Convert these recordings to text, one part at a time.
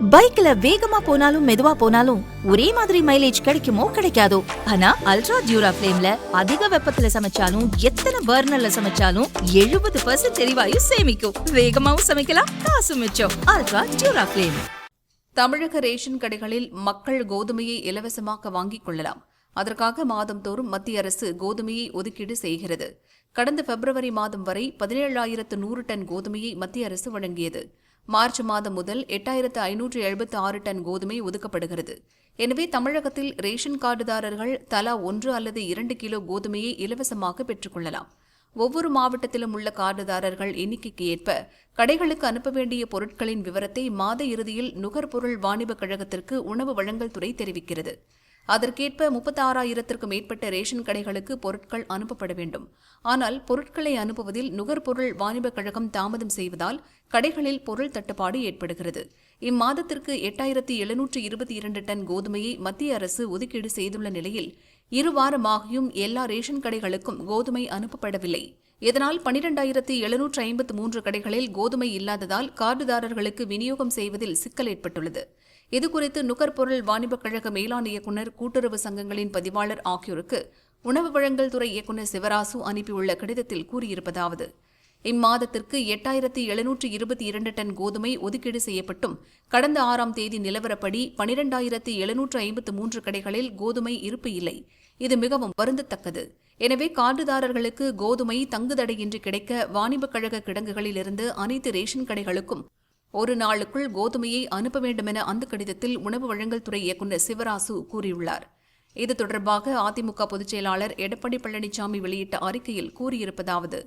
பைக்ல வேகமா போனாலும் மெதுவா போனாலும் ஒரே மாதிரி மைலேஜ் கிடைக்குமோ கிடைக்காதோ? ஆனா அல்ட்ரா டியூரா ஃபிளேம்ல அதிக வெப்பத்துல சமைச்சாலும் எத்தனை பர்னர்ல சமைச்சாலும் எழுபது பர்சன்ட் எரிவாயு சேமிக்கும். வேகமாவும் சமைக்கலாம் காசு மிச்சம். அல்ட்ரா டியூரா ஃபிளேம் தமிழக ரேஷன் கடைகளில் மக்கள் கோதுமையை இலவசமாக வாங்கிக் கொள்ளலாம். அதற்காக மாதந்தோறும் மத்திய அரசு கோதுமையை ஒதுக்கீடு செய்கிறது. கடந்த பிப்ரவரி மாதம் வரை பதினேழாயிரத்து நூறு டன் கோதுமையை மத்திய அரசு வழங்கியது. மார்ச் மாதம் முதல் எட்டாயிரத்து ஐநூற்று எழுபத்து ஆறு டன் கோதுமை ஒதுக்கப்படுகிறது. எனவே தமிழகத்தில் ரேஷன் கார்டுதாரர்கள் தலா ஒன்று அல்லது இரண்டு கிலோ கோதுமையை இலவசமாக பெற்றுக்கொள்ளலாம் ஒவ்வொரு மாவட்டத்திலும் உள்ள கார்டுதாரர்கள் எண்ணிக்கைக்கு ஏற்ப கடைகளுக்கு அனுப்ப வேண்டிய பொருட்களின் விவரத்தை மாத இறுதியில் நுகர்பொருள் வாணிபக் கழகத்திற்கு உணவு வழங்கல் துறை தெரிவிக்கிறது. அதற்கேற்ப முப்பத்தாறாயிரத்திற்கும் மேற்பட்ட ரேஷன் கடைகளுக்கு பொருட்கள் அனுப்பப்பட வேண்டும். ஆனால் பொருட்களை அனுப்புவதில் நுகர்பொருள் வாணிபக் கழகம் தாமதம் செய்வதால் கடைகளில் பொருள் தட்டுப்பாடு ஏற்படுகிறது. இம்மாதத்திற்கு எட்டாயிரத்தி எழுநூற்று இருபத்தி இரண்டு டன் கோதுமையை மத்திய அரசு ஒதுக்கீடு செய்துள்ள நிலையில் இரு வாரமாகியும் எல்லா ரேஷன் கடைகளுக்கும் கோதுமை அனுப்பப்படவில்லை. இதனால் பனிரெண்டாயிரத்தி எழுநூற்று ஐம்பத்து மூன்று கடைகளில் கோதுமை இல்லாததால் கார்டுதாரர்களுக்கு விநியோகம் செய்வதில் சிக்கல் ஏற்பட்டுள்ளது. இதுகுறித்து நுகர்பொருள் வாணிபக் கழக மேலாண் இயக்குநர் கூட்டுறவு சங்கங்களின் பதிவாளர் ஆகியோருக்கு உணவு வழங்கல் துறை இயக்குநர் சிவராசு அனுப்பியுள்ள கடிதத்தில் கூறியிருப்பதாவது இம்மாதத்திற்கு எட்டாயிரத்தி எழுநூற்று இருபத்தி இரண்டு டன் கோதுமை ஒதுக்கீடு செய்யப்பட்டும். கடந்த ஆறாம் தேதி நிலவரப்படி பனிரெண்டாயிரத்தி எழுநூற்று ஐம்பத்து மூன்று கடைகளில் கோதுமை இருப்பு இல்லை. இது மிகவும் வருந்தத்தக்கது. எனவே கார்டுதாரர்களுக்கு கோதுமை தங்குதடையின்றி கிடைக்க வாணிபக் கழக கிடங்குகளிலிருந்து அனைத்து ரேஷன் கடைகளுக்கும் ஒரு நாளுக்குள் கோதுமையை அனுப்ப வேண்டுமென அந்த கடிதத்தில் உணவு வழங்கல் துறை இயக்குநர் சிவராசு கூறியுள்ளார். இது தொடர்பாக அதிமுக பொதுச்செயலாளர் எடப்பாடி பழனிசாமி வெளியிட்ட அறிக்கையில் கூறியிருப்பதாவது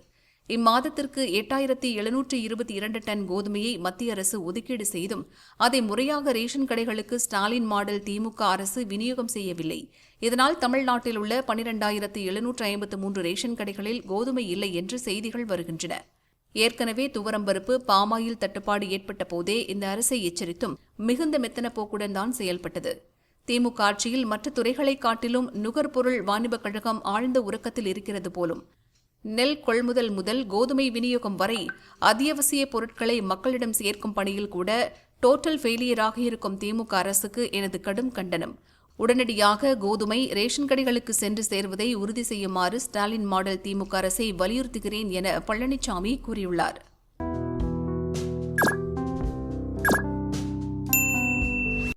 இம்மாதத்திற்கு எட்டாயிரத்தி எழுநூற்றி இருபத்தி இரண்டு டன் கோதுமையை மத்திய அரசு ஒதுக்கீடு செய்தும் அதை முறையாக ரேஷன் கடைகளுக்கு ஸ்டாலின் மாடல் திமுக அரசு விநியோகம் செய்யவில்லை. இதனால் தமிழ்நாட்டில் உள்ள பனிரெண்டாயிரத்து எழுநூற்று ஐம்பத்து மூன்று ரேஷன் கடைகளில் கோதுமை இல்லை என்று செய்திகள் வருகின்றன. ஏற்கனவே துவரம்பருப்பு பாமாயில் தட்டுப்பாடு ஏற்பட்ட போதே இந்த அரசை எச்சரித்தும் மிகுந்த மெத்தன போக்குடன் தான் செயல்பட்டது. திமுக ஆட்சியில் மற்ற துறைகளை காட்டிலும் நுகர்பொருள் வாணிபக் கழகம் ஆழ்ந்த உறக்கத்தில் இருக்கிறது போலும். நெல் கொள்முதல் முதல் கோதுமை விநியோகம் வரை அத்தியாவசிய பொருட்களை மக்களிடம் சேர்க்கும் பணியில் கூட டோட்டல் ஃபெயிலியராக இருக்கும் திமுக அரசுக்கு எனது கடும் கண்டனம். உடனடியாக கோதுமை ரேஷன் கடைகளுக்கு சென்று சேர்வதை உறுதி செய்யுமாறு ஸ்டாலின் மாடல் திமுக அரசை வலியுறுத்துகிறேன் என பழனிசாமி கூறியுள்ளார்.